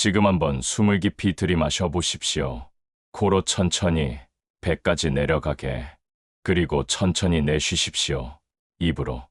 지금 한번 숨을 깊이 들이마셔 보십시오. 코로 천천히 배까지 내려가게. 그리고 천천히 내쉬십시오. 입으로.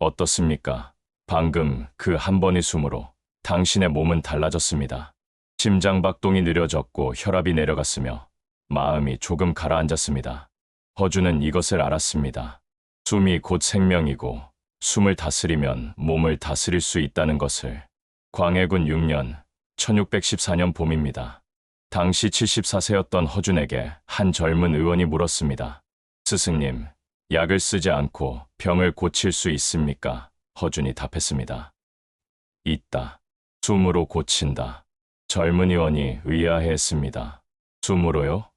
어떻습니까? 방금 그 한 번의 숨으로 당신의 몸은 달라졌습니다. 심장 박동이 느려졌고 혈압이 내려갔으며 마음이 조금 가라앉았습니다. 허주는 이것을 알았습니다. 숨이 곧 생명이고 숨을 다스리면 몸을 다스릴 수 있다는 것을. 광해군 6년 1614년 봄입니다. 당시 74세였던 허준에게 한 젊은 의원이 물었습니다. 스승님, 약을 쓰지 않고 병을 고칠 수 있습니까? 허준이 답했습니다. 있다. 숨으로 고친다. 젊은 의원이 의아해했습니다. 숨으로요?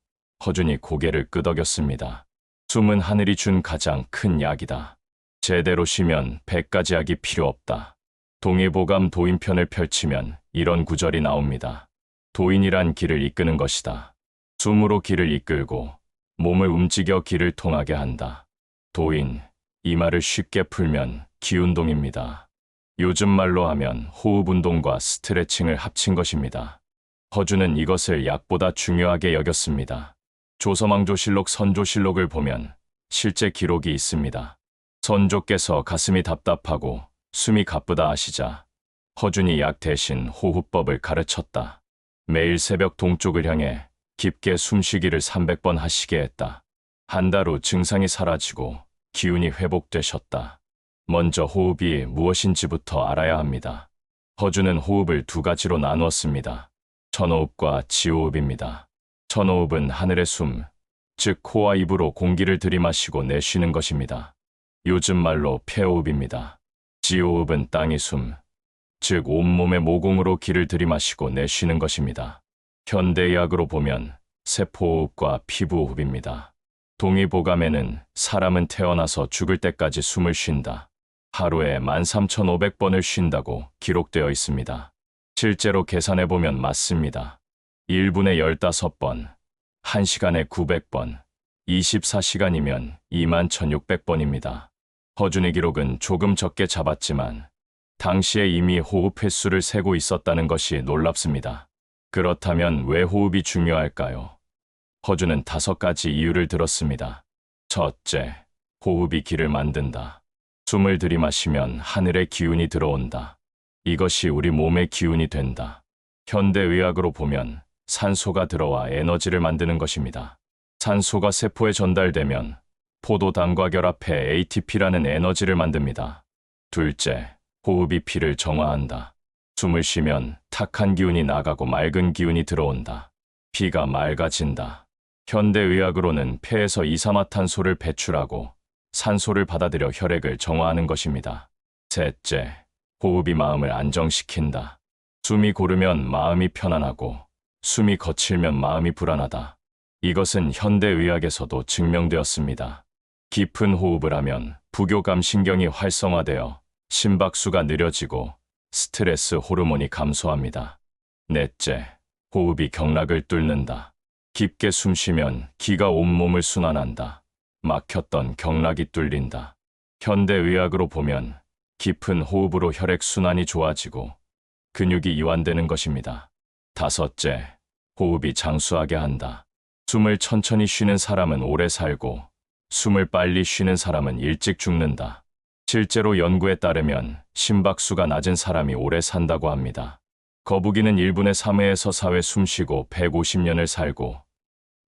허준이 고개를 끄덕였습니다. 숨은 하늘이 준 가장 큰 약이다. 제대로 쉬면 백가지 약이 필요 없다. 동의보감 도인편을 펼치면 이런 구절이 나옵니다. 도인이란 길을 이끄는 것이다. 숨으로 길을 이끌고 몸을 움직여 길을 통하게 한다. 도인, 이 말을 쉽게 풀면 기운동입니다. 요즘 말로 하면 호흡 운동과 스트레칭을 합친 것입니다. 허주는 이것을 약보다 중요하게 여겼습니다. 조서망조실록 선조실록을 보면 실제 기록이 있습니다. 선조께서 가슴이 답답하고 숨이 가쁘다 하시자 허준이 약 대신 호흡법을 가르쳤다. 매일 새벽 동쪽을 향해 깊게 숨쉬기를 300번 하시게 했다. 한 달 후 증상이 사라지고 기운이 회복되셨다. 먼저 호흡이 무엇인지부터 알아야 합니다. 허주는 호흡을 두 가지로 나누었습니다. 천호흡과 지호흡입니다. 천호흡은 하늘의 숨, 즉 코와 입으로 공기를 들이마시고 내쉬는 것입니다. 요즘 말로 폐호흡입니다. 지호흡은 땅의 숨, 즉 온몸의 모공으로 기를 들이마시고 내쉬는 것입니다. 현대의학으로 보면 세포호흡과 피부호흡입니다. 동의보감에는 사람은 태어나서 죽을 때까지 숨을 쉰다. 하루에 13,500번을 쉰다고 기록되어 있습니다. 실제로 계산해보면 맞습니다. 1분에 15번, 1시간에 900번, 24시간이면 21,600번입니다. 허준의 기록은 조금 적게 잡았지만 당시에 이미 호흡 횟수를 세고 있었다는 것이 놀랍습니다. 그렇다면 왜 호흡이 중요할까요? 허준은 다섯 가지 이유를 들었습니다. 첫째, 호흡이 길을 만든다. 숨을 들이마시면 하늘의 기운이 들어온다. 이것이 우리 몸의 기운이 된다. 현대의학으로 보면 산소가 들어와 에너지를 만드는 것입니다. 산소가 세포에 전달되면 포도당과 결합해 ATP라는 에너지를 만듭니다. 둘째, 호흡이 피를 정화한다. 숨을 쉬면 탁한 기운이 나가고 맑은 기운이 들어온다. 피가 맑아진다. 현대의학으로는 폐에서 이산화탄소를 배출하고 산소를 받아들여 혈액을 정화하는 것입니다. 셋째, 호흡이 마음을 안정시킨다. 숨이 고르면 마음이 편안하고 숨이 거칠면 마음이 불안하다. 이것은 현대의학에서도 증명되었습니다. 깊은 호흡을 하면 부교감 신경이 활성화되어 심박수가 느려지고 스트레스 호르몬이 감소합니다. 넷째, 호흡이 경락을 뚫는다. 깊게 숨 쉬면 기가 온몸을 순환한다. 막혔던 경락이 뚫린다. 현대의학으로 보면 깊은 호흡으로 혈액 순환이 좋아지고 근육이 이완되는 것입니다. 다섯째, 호흡이 장수하게 한다. 숨을 천천히 쉬는 사람은 오래 살고 숨을 빨리 쉬는 사람은 일찍 죽는다. 실제로 연구에 따르면 심박수가 낮은 사람이 오래 산다고 합니다. 거북이는 1분에 3회에서 4회 숨쉬고 150년을 살고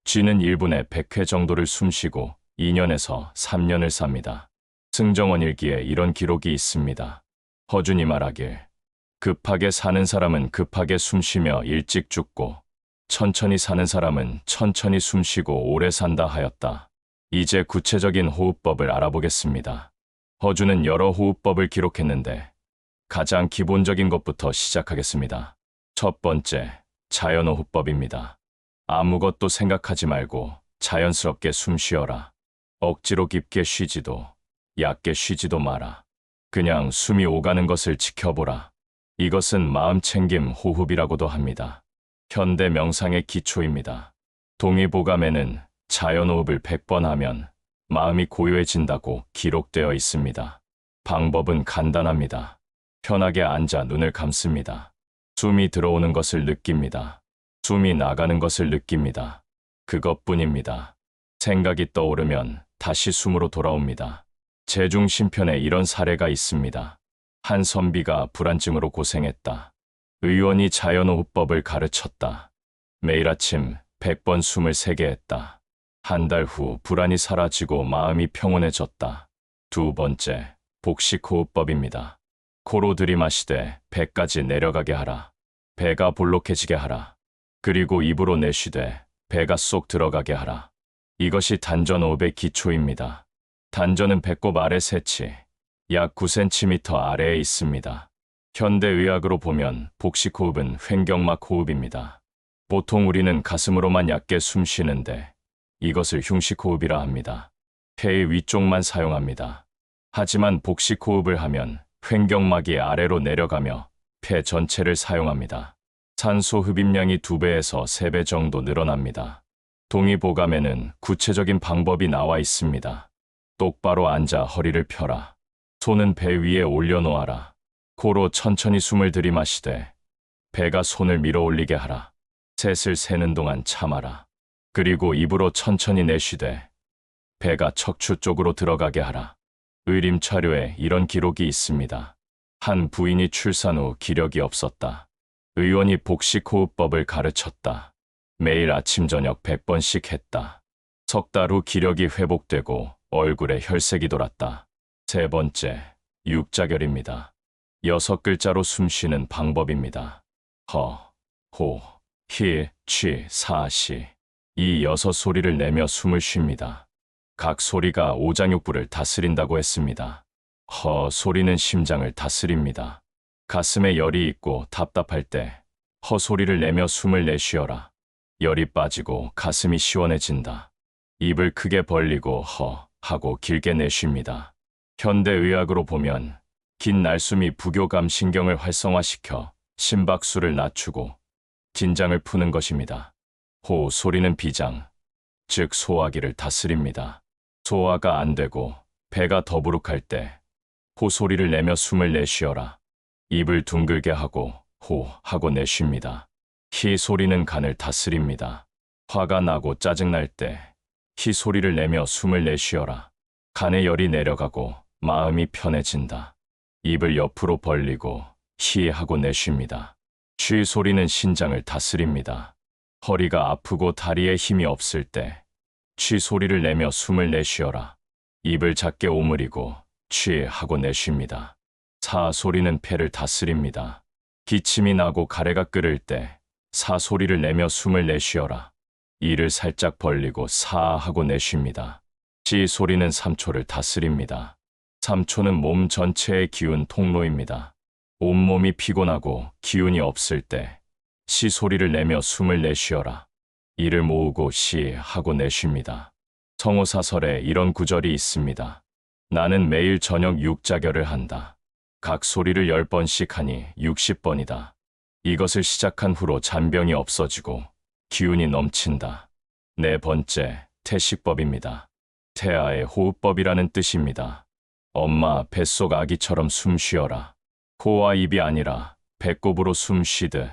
쥐는 1분에 100회 정도를 숨쉬고 2년에서 3년을 삽니다. 승정원 일기에 이런 기록이 있습니다. 허준이 말하길 급하게 사는 사람은 급하게 숨쉬며 일찍 죽고 천천히 사는 사람은 천천히 숨쉬고 오래 산다 하였다. 이제 구체적인 호흡법을 알아보겠습니다. 허주는 여러 호흡법을 기록했는데 가장 기본적인 것부터 시작하겠습니다. 첫 번째, 자연호흡법입니다. 아무것도 생각하지 말고 자연스럽게 숨 쉬어라. 억지로 깊게 쉬지도 얕게 쉬지도 마라. 그냥 숨이 오가는 것을 지켜보라. 이것은 마음 챙김 호흡이라고도 합니다. 현대 명상의 기초입니다. 동의보감에는 자연호흡을 100번 하면 마음이 고요해진다고 기록되어 있습니다. 방법은 간단합니다. 편하게 앉아 눈을 감습니다. 숨이 들어오는 것을 느낍니다. 숨이 나가는 것을 느낍니다. 그것뿐입니다. 생각이 떠오르면 다시 숨으로 돌아옵니다. 제중심편에 이런 사례가 있습니다. 한 선비가 불안증으로 고생했다. 의원이 자연호흡법을 가르쳤다. 매일 아침 100번 숨을 세게 했다. 한 달 후 불안이 사라지고 마음이 평온해졌다. 두 번째, 복식호흡법입니다. 코로 들이마시되 배까지 내려가게 하라. 배가 볼록해지게 하라. 그리고 입으로 내쉬되 배가 쏙 들어가게 하라. 이것이 단전호흡의 기초입니다. 단전은 배꼽 아래 세치, 약 9cm 아래에 있습니다. 현대의학으로 보면 복식호흡은 횡격막 호흡입니다. 보통 우리는 가슴으로만 얕게 숨 쉬는데 이것을 흉식호흡이라 합니다. 폐의 위쪽만 사용합니다. 하지만 복식호흡을 하면 횡격막이 아래로 내려가며 폐 전체를 사용합니다. 산소 흡입량이 2배에서 3배 정도 늘어납니다. 동의보감에는 구체적인 방법이 나와 있습니다. 똑바로 앉아 허리를 펴라. 손은 배 위에 올려놓아라. 코로 천천히 숨을 들이마시되 배가 손을 밀어 올리게 하라. 셋을 세는 동안 참아라. 그리고 입으로 천천히 내쉬되 배가 척추 쪽으로 들어가게 하라. 의림 차료에 이런 기록이 있습니다. 한 부인이 출산 후 기력이 없었다. 의원이 복식 호흡법을 가르쳤다. 매일 아침 저녁 100번씩 했다. 석 달 후 기력이 회복되고 얼굴에 혈색이 돌았다. 세 번째, 육자결입니다. 여섯 글자로 숨 쉬는 방법입니다. 허, 호, 히, 취, 사, 시. 이 여섯 소리를 내며 숨을 쉽니다. 각 소리가 오장육부를 다스린다고 했습니다. 허 소리는 심장을 다스립니다. 가슴에 열이 있고 답답할 때 허 소리를 내며 숨을 내쉬어라. 열이 빠지고 가슴이 시원해진다. 입을 크게 벌리고 허 하고 길게 내쉽니다. 현대의학으로 보면 긴 날숨이 부교감 신경을 활성화시켜 심박수를 낮추고 긴장을 푸는 것입니다. 호 소리는 비장, 즉 소화기를 다스립니다. 소화가 안 되고 배가 더부룩할 때 호 소리를 내며 숨을 내쉬어라. 입을 둥글게 하고 호 하고 내쉽니다. 히 소리는 간을 다스립니다. 화가 나고 짜증날 때 히 소리를 내며 숨을 내쉬어라. 간에 열이 내려가고 마음이 편해진다. 입을 옆으로 벌리고 히 하고 내쉽니다. 쉬 소리는 신장을 다스립니다. 허리가 아프고 다리에 힘이 없을 때 취 소리를 내며 숨을 내쉬어라. 입을 작게 오므리고 취 하고 내쉽니다. 사 소리는 폐를 다스립니다. 기침이 나고 가래가 끓을 때 사 소리를 내며 숨을 내쉬어라. 이를 살짝 벌리고 사 하고 내쉽니다. 지 소리는 삼초를 다스립니다. 삼초는 몸 전체의 기운 통로입니다. 온몸이 피곤하고 기운이 없을 때 시 소리를 내며 숨을 내쉬어라. 이를 모으고 시 하고 내쉽니다. 성호사설에 이런 구절이 있습니다. 나는 매일 저녁 육자결을 한다. 각 소리를 10번씩 하니 60번이다. 이것을 시작한 후로 잔병이 없어지고 기운이 넘친다. 네 번째, 태식법입니다. 태아의 호흡법이라는 뜻입니다. 엄마 뱃속 아기처럼 숨 쉬어라. 코와 입이 아니라 배꼽으로 숨 쉬듯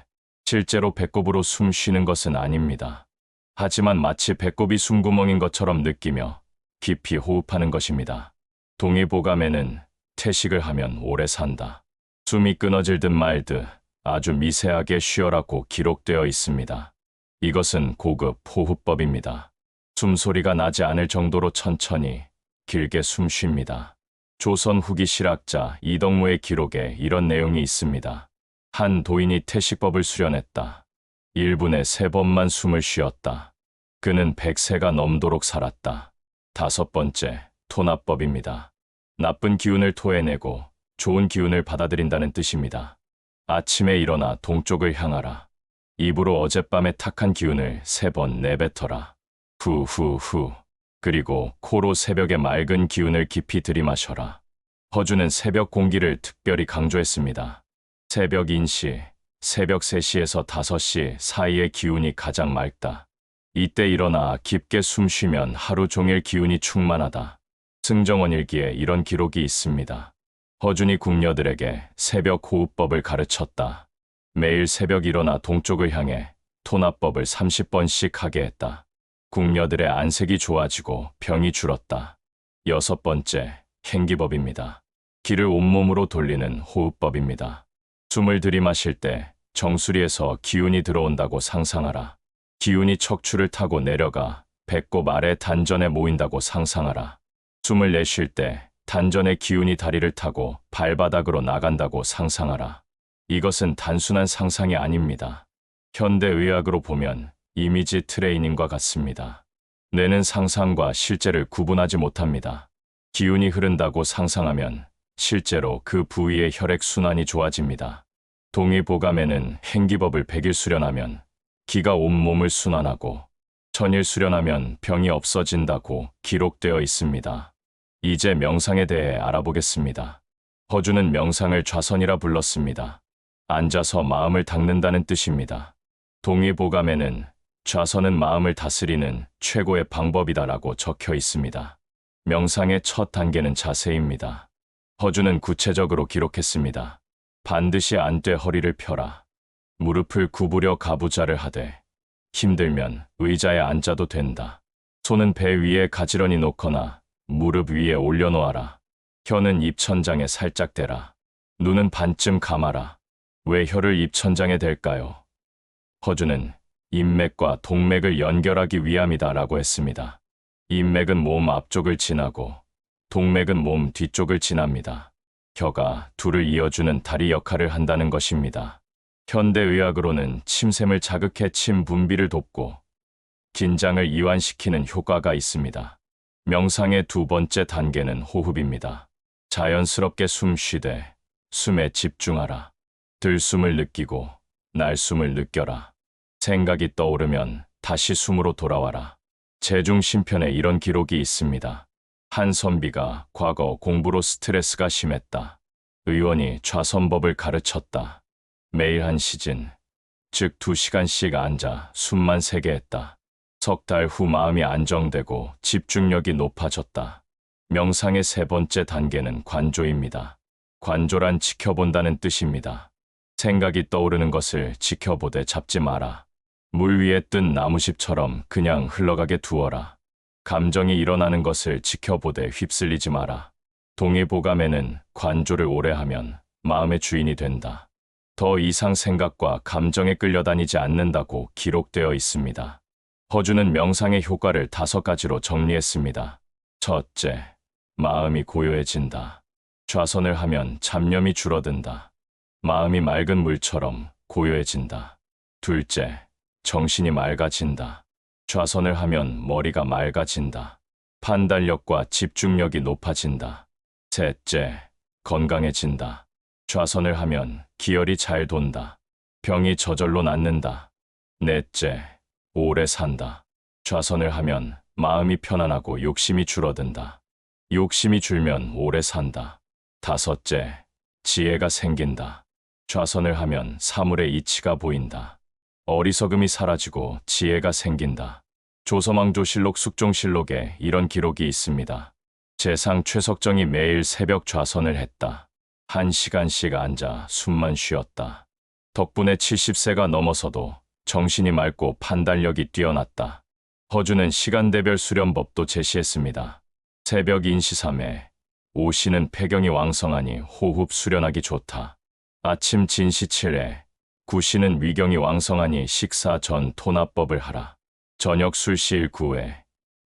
실제로 배꼽으로 숨 쉬는 것은 아닙니다. 하지만 마치 배꼽이 숨구멍인 것처럼 느끼며 깊이 호흡하는 것입니다. 동의보감에는 태식을 하면 오래 산다. 숨이 끊어질 듯 말듯 아주 미세하게 쉬어라고 기록되어 있습니다. 이것은 고급 호흡법입니다. 숨소리가 나지 않을 정도로 천천히 길게 숨 쉽니다. 조선 후기 실학자 이덕무의 기록에 이런 내용이 있습니다. 한 도인이 태식법을 수련했다. 1분에 세 번만 숨을 쉬었다. 그는 100세가 넘도록 살았다. 다섯 번째, 토납법입니다. 나쁜 기운을 토해내고 좋은 기운을 받아들인다는 뜻입니다. 아침에 일어나 동쪽을 향하라. 입으로 어젯밤의 탁한 기운을 세 번 내뱉어라. 후후후. 그리고 코로 새벽의 맑은 기운을 깊이 들이마셔라. 허주는 새벽 공기를 특별히 강조했습니다. 새벽 인시, 새벽 3시에서 5시 사이의 기운이 가장 맑다. 이때 일어나 깊게 숨 쉬면 하루 종일 기운이 충만하다. 승정원 일기에 이런 기록이 있습니다. 허준이 궁녀들에게 새벽 호흡법을 가르쳤다. 매일 새벽 일어나 동쪽을 향해 토나법을 30번씩 하게 했다. 궁녀들의 안색이 좋아지고 병이 줄었다. 여섯 번째, 행기법입니다. 기를 온몸으로 돌리는 호흡법입니다. 숨을 들이마실 때 정수리에서 기운이 들어온다고 상상하라. 기운이 척추를 타고 내려가 배꼽 아래 단전에 모인다고 상상하라. 숨을 내쉴 때 단전의 기운이 다리를 타고 발바닥으로 나간다고 상상하라. 이것은 단순한 상상이 아닙니다. 현대의학으로 보면 이미지 트레이닝과 같습니다. 뇌는 상상과 실제를 구분하지 못합니다. 기운이 흐른다고 상상하면 실제로 그 부위의 혈액순환이 좋아집니다. 동의보감에는 행기법을 100일 수련하면 기가 온몸을 순환하고 천일 수련하면 병이 없어진다고 기록되어 있습니다. 이제 명상에 대해 알아보겠습니다. 허주는 명상을 좌선이라 불렀습니다. 앉아서 마음을 닦는다는 뜻입니다. 동의보감에는 좌선은 마음을 다스리는 최고의 방법이다라고 적혀 있습니다. 명상의 첫 단계는 자세입니다. 허주는 구체적으로 기록했습니다. 반드시 안되 허리를 펴라. 무릎을 구부려 가부좌를 하되 힘들면 의자에 앉아도 된다. 손은 배 위에 가지런히 놓거나 무릎 위에 올려놓아라. 혀는 입천장에 살짝 대라. 눈은 반쯤 감아라. 왜 혀를 입천장에 댈까요? 허주는 인맥과 동맥을 연결하기 위함이다 라고 했습니다. 인맥은 몸 앞쪽을 지나고 동맥은 몸 뒤쪽을 지납니다. 혀가 둘을 이어주는 다리 역할을 한다는 것입니다. 현대의학으로는 침샘을 자극해 침 분비를 돕고 긴장을 이완시키는 효과가 있습니다. 명상의 두 번째 단계는 호흡입니다. 자연스럽게 숨 쉬되 숨에 집중하라. 들숨을 느끼고 날숨을 느껴라. 생각이 떠오르면 다시 숨으로 돌아와라. 제중심편에 이런 기록이 있습니다. 한 선비가 과거 공부로 스트레스가 심했다. 의원이 좌선법을 가르쳤다. 매일 한 시즌, 즉 두 시간씩 앉아 숨만 세게 했다. 석 달 후 마음이 안정되고 집중력이 높아졌다. 명상의 세 번째 단계는 관조입니다. 관조란 지켜본다는 뜻입니다. 생각이 떠오르는 것을 지켜보되 잡지 마라. 물 위에 뜬 나무십처럼 그냥 흘러가게 두어라. 감정이 일어나는 것을 지켜보되 휩쓸리지 마라. 동의보감에는 관조를 오래 하면 마음의 주인이 된다. 더 이상 생각과 감정에 끌려다니지 않는다고 기록되어 있습니다. 허주는 명상의 효과를 다섯 가지로 정리했습니다. 첫째, 마음이 고요해진다. 좌선을 하면 잡념이 줄어든다. 마음이 맑은 물처럼 고요해진다. 둘째, 정신이 맑아진다. 좌선을 하면 머리가 맑아진다. 판단력과 집중력이 높아진다. 셋째, 건강해진다. 좌선을 하면 기혈이 잘 돈다. 병이 저절로 낫는다. 넷째, 오래 산다. 좌선을 하면 마음이 편안하고 욕심이 줄어든다. 욕심이 줄면 오래 산다. 다섯째, 지혜가 생긴다. 좌선을 하면 사물의 이치가 보인다. 어리석음이 사라지고 지혜가 생긴다. 조서망조실록 숙종실록에 이런 기록이 있습니다. 재상 최석정이 매일 새벽 좌선을 했다. 한 시간씩 앉아 숨만 쉬었다. 덕분에 70세가 넘어서도 정신이 맑고 판단력이 뛰어났다. 허주는 시간대별 수련법도 제시했습니다. 새벽 인시삼에 오시는 폐경이 왕성하니 호흡 수련하기 좋다. 아침 진시칠에 구시는 위경이 왕성하니 식사 전 토나법을 하라. 저녁 술시일 구에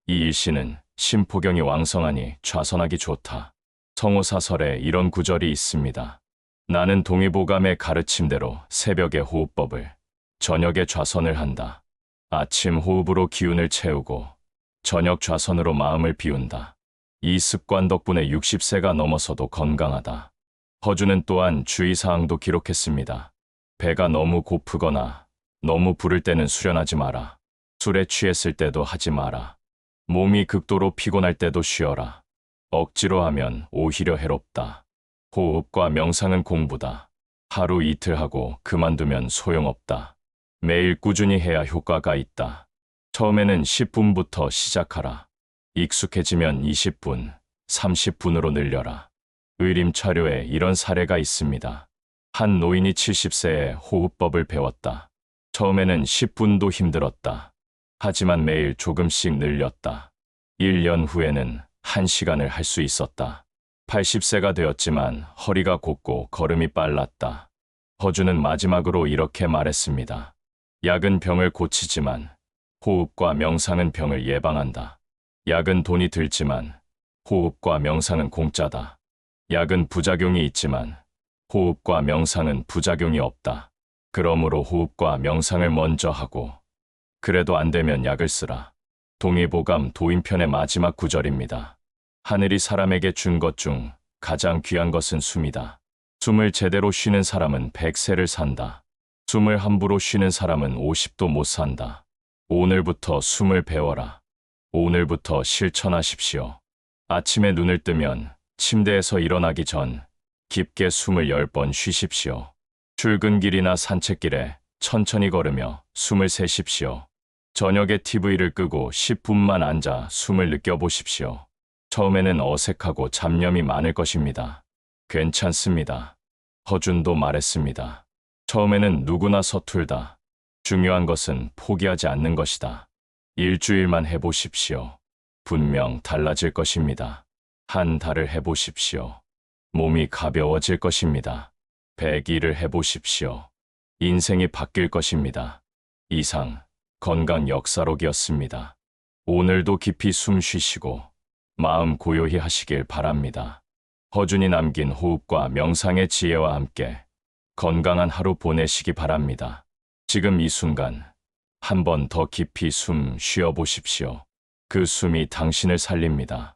이일시는 심포경이 왕성하니 좌선하기 좋다. 성호사설에 이런 구절이 있습니다. 나는 동의보감의 가르침대로 새벽에 호흡법을, 저녁에 좌선을 한다. 아침 호흡으로 기운을 채우고 저녁 좌선으로 마음을 비운다. 이 습관 덕분에 60세가 넘어서도 건강하다. 허주는 또한 주의사항도 기록했습니다. 배가 너무 고프거나 너무 부를 때는 수련하지 마라. 술에 취했을 때도 하지 마라. 몸이 극도로 피곤할 때도 쉬어라. 억지로 하면 오히려 해롭다. 호흡과 명상은 공부다. 하루 이틀 하고 그만두면 소용없다. 매일 꾸준히 해야 효과가 있다. 처음에는 10분부터 시작하라. 익숙해지면 20분, 30분으로 늘려라. 의림 차료에 이런 사례가 있습니다. 한 노인이 70세에 호흡법을 배웠다. 처음에는 10분도 힘들었다. 하지만 매일 조금씩 늘렸다. 1년 후에는 1시간을 할 수 있었다. 80세가 되었지만 허리가 곧고 걸음이 빨랐다. 허주는 마지막으로 이렇게 말했습니다. 약은 병을 고치지만 호흡과 명상은 병을 예방한다. 약은 돈이 들지만 호흡과 명상은 공짜다. 약은 부작용이 있지만 호흡과 명상은 부작용이 없다. 그러므로 호흡과 명상을 먼저 하고 그래도 안 되면 약을 쓰라. 동의보감 도인편의 마지막 구절입니다. 하늘이 사람에게 준 것 중 가장 귀한 것은 숨이다. 숨을 제대로 쉬는 사람은 100세를 산다. 숨을 함부로 쉬는 사람은 50도 못 산다. 오늘부터 숨을 배워라. 오늘부터 실천하십시오. 아침에 눈을 뜨면 침대에서 일어나기 전 깊게 숨을 10번 쉬십시오. 출근길이나 산책길에 천천히 걸으며 숨을 세십시오. 저녁에 TV를 끄고 10분만 앉아 숨을 느껴보십시오. 처음에는 어색하고 잡념이 많을 것입니다. 괜찮습니다. 허준도 말했습니다. 처음에는 누구나 서툴다. 중요한 것은 포기하지 않는 것이다. 일주일만 해보십시오. 분명 달라질 것입니다. 한 달을 해보십시오. 몸이 가벼워질 것입니다. 100일을 해보십시오. 인생이 바뀔 것입니다. 이상 건강 역사록이었습니다. 오늘도 깊이 숨 쉬시고 마음 고요히 하시길 바랍니다. 허준이 남긴 호흡과 명상의 지혜와 함께 건강한 하루 보내시기 바랍니다. 지금 이 순간 한 번 더 깊이 숨 쉬어 보십시오. 그 숨이 당신을 살립니다.